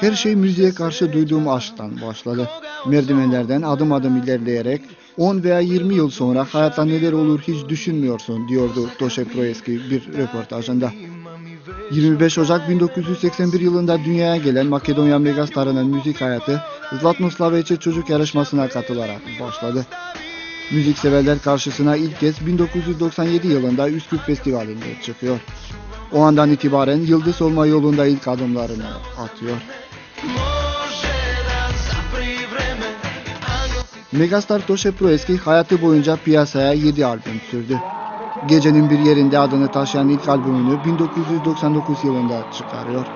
Her şey müziğe karşı duyduğum aşktan başladı. Merdivenlerden adım adım ilerleyerek 10 veya 20 yıl sonra hayatta neler olur hiç düşünmüyorsun diyordu Toşe Proeski bir röportajında. 25 Ocak 1981 yılında dünyaya gelen Makedonya megastarının müzik hayatı Zlatno Slaveçe çocuk yarışmasına katılarak başladı. Müzikseverler karşısına ilk kez 1997 yılında Üsküp Festivali'nde çıkıyor. O andan itibaren yıldız olma yolunda ilk adımlarını atıyor. Megastar Toşe Proeski hayatı boyunca piyasaya 7 albüm sürdü. Gecenin bir yerinde adını taşıyan ilk albümünü 1999 yılında çıkarıyor.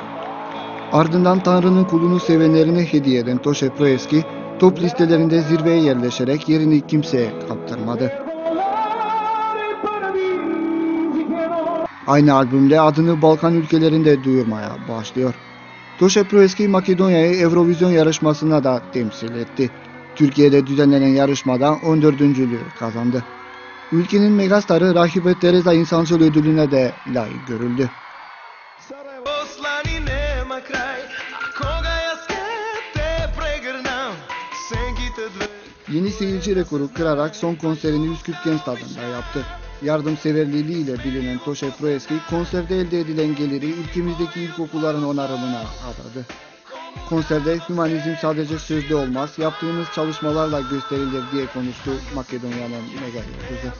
Ardından Tanrı'nın kulunu sevenlerine hediye eden Toşe Proeski, top listelerinde zirveye yerleşerek yerini kimseye kaptırmadı. Aynı albümle adını Balkan ülkelerinde duyurmaya başlıyor. Toşe Proeski Makedonya'yı Eurovision yarışmasına da temsil etti. Türkiye'de düzenlenen yarışmada 14. kazandı. Ülkenin megastarı rahibe Teresa İnsansıl ödülüne de layık görüldü. Yeni seyirci rekoru kırarak son konserini Üsküp Genç Stadı'nda yaptı. Yardımseverliğiyle bilinen Toşe Proeski konserde elde edilen geliri ülkemizdeki ilkokulların onarımına adadı. Konserde hümanizm sadece sözde olmaz, yaptığımız çalışmalarla gösterilir diye konuştu Makedonya'nın mega yıldızı.